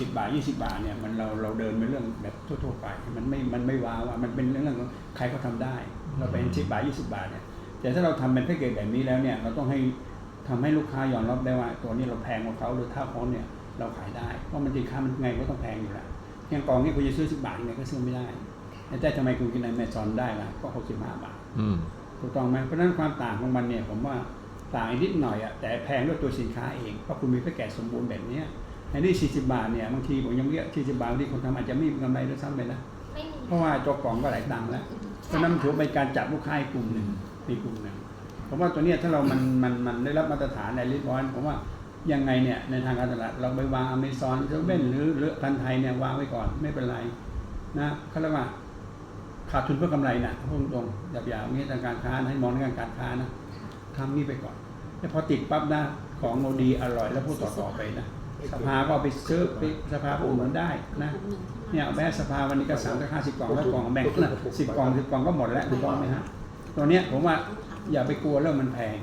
สิบบาทยี่สิบาทเนี่ยมันเราเราเดินไปเรื่องแบบทั่วๆไปมันไม่มันไม่ว้าวอะมันเป็นเรื่องของใครก็ทำได้ เราเป็นสิบบาทยี่สิบาทเนี่ยแต่ถ้าเราทำเป็นแพ็กเกจแบบนี้แล้วเนี่ยเราต้องให้ทำให้ลูกค้ายอมรับได้ว่า ตัวนี้เราแพงกว่าเขาหรือเท่าเขาเนี่ยเราขายได้เพราะมันสินค้ามันไงก็ต้องแพงอยู่แล้วอย่างกล่องนี้คุณจะซื้อสิบบาทเนี่ยก็ซื้อไม่ได้แต่ทำไมคุณกินในแมซอนได้ล่ะก็หกสิบห้าบาทอืมถูกต้องไหมเพราะฉะนั้นความต่างของมันเนี่ยผมว่าต่างนิดหน่อยอะแต่แพงด้วยตัวสินค้าเองเพราะคุณมีแพ็กเกจสมบูรณ์แบบเนี้ย อันนี้40 บาทเนี่ยบางทีผมยังเรียก40 บาทบางที่คนทำอาจจะไม่มีกำไรด้วยซ้ำไปนะไม่มีเพราะว่าตัวกล่องก็หลายตังค์แล้วเพราะฉะนั้นมันถือว่าเป็นการจับลูกค้าอีกกลุ่มหนึ่งอีกกลุ่มหนึ่งผมว่าตัวเนี้ยถ้าเรามันมันมันได้รับมาตรฐานในริบอนผมว่ายังไงเนี่ยในทางการตลาดเราไปวางอเมซอนเซเว่นหรือหรือพันไทยเนี่ยวางไว้ก่อนไม่เป็นไรนะเขาเรียกว่าขาดทุนเพื่อกำไรนะพูดตรงๆหยาบๆนี้ทางการค้านะให้มองในการการค้านะทำนี่ไปก่อนแล้วพอติดปั๊บนะของโมดีอร่อยแล้วพูดต่อๆไปนะ สภาก็เอาไปซื้อไปสภาอุดหนุนได้นะเนี่ยเอาไปให้สภาวันนี้ก็สามร้อยห้าสิบกล่องแล้วกล่องแบ่งนะสิบกล่องสิบกล่องก็หมดแล้วถูกต้องไหมฮะตัวเนี้ยผมว่าอย่าไปกลัวเรื่องมันแพง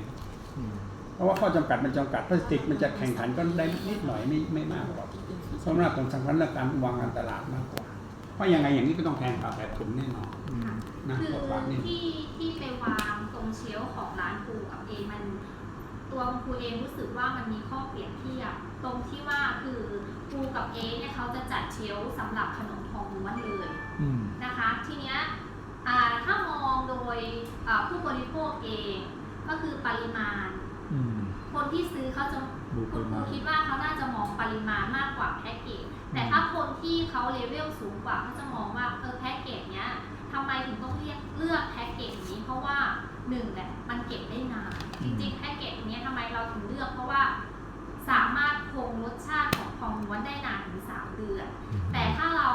เพราะว่าข้อจำกัดมันจำกัดพลาสติกมันจะแข่งขันก็ได้นิดหน่อยไม่ไม่มากหรอกสำหรับผมสำคัญเรื่องการวางการตลาดมากกว่า เพราะยังไงอย่างนี้ก็ต้องแพงกว่าแบบถุงแน่นอนนะคืบอทบาทนี่ที่ที่ไปวางตรงเชลฟ์ของร้านครูกับเอมัน ตัวครูเองรู้สึกว่ามันมีข้อเปรียบเทียบตรงที่ว่าคือครูกับเอเนี่ยเขาจะจัดเชลฟ์สำหรับขนมทองม้วนเลยอืมนะคะ ทีเนี้ยอ่าถ้ามองโดยอ่าผู้บริโภคเองก็คือปริมาณอืมคนที่ซื้อเขาจะดูปคุณริครูมาณคิดว่าเขาน่าจะมองปริมาณมากกว่าแพ็กเกจแต่ถ้าคนที่เขาเลเวลสูงกว่าเขาจะมองว่าเออแพ็กเกจเนี้ยทำไมถึงต้องเรียกเลือกแพ็กเกจนี้ เพราะว่าหนึ่งแหละมันเก็บได้นาน จริงๆแพ็กเกจ เนี้ยทำไมเราถึงเลือกเพราะว่าสามารถคงรสชาติของทองม้วนได้นานถึงสามเดือน แต่ถ้าเรา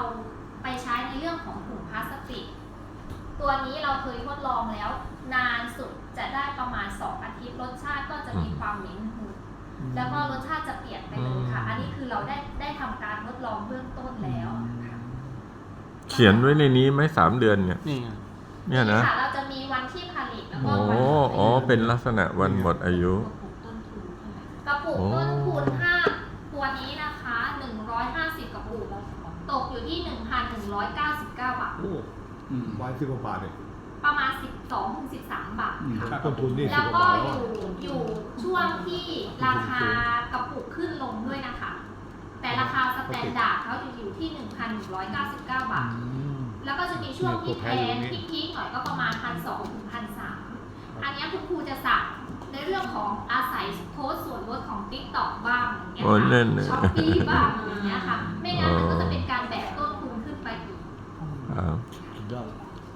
ไปใช้ในเรื่องของถุงพลาสติก ตัวนี้เราเคยทดลองแล้ว นานสุดจะได้ประมาณ2อาทิตย์รสชาติก็จะมีความเหม็นหืนแล้วก็รสชาติจะเปลี่ยนไปเลยค่ะ อันนี้คือเราได้ได้ทำการทดลองเบื้องต้นแล้วค่ะเขียนไว้ในนี้ไหมสามเดือนเนี่ย นี่ไงเนี่ยนะค่ะเราจะมีวันที่ผลิตแล้วก็โอ้วันที่อ๋อ เป็นลักษณะวันหมดอายุ กระปุกโอ้ต้นทุนห้าตัวนี้นะคะ150กระปุกตกอยู่ที่1,199บาทโอ้อืมวายสิบกว่าบาทเนี่ยประมาณ 12-13 บาทอืมค่ะ ต้นทุนนี่สิแล้บวกว่าก็บาทแล้วอยู่อยู่ช่วงที่ราคากระปุกขึ้นลงด้วยนะคะ แต่ราคาสแตนดาร์ดเขาจะอยู่ที่ 1,199 บาท แล้วก็จะมีช่วงที่แพงพีคๆหน่อยก็ประมาณ 1,200ถึง1,300 อันเนี้ยคุณครูจะสั่งในเรื่องของอาศัย โค้ดส่วนลดของ TikTok บ้างอย่างเงี้ยโอ้นั่นน่ะช้อปปี้บ้างอย่างเงี้ยค่ะ ไม่งั้นมันก็จะเป็นการแบกต้นทุนขึ้นไปอีก ครับ สุดยอด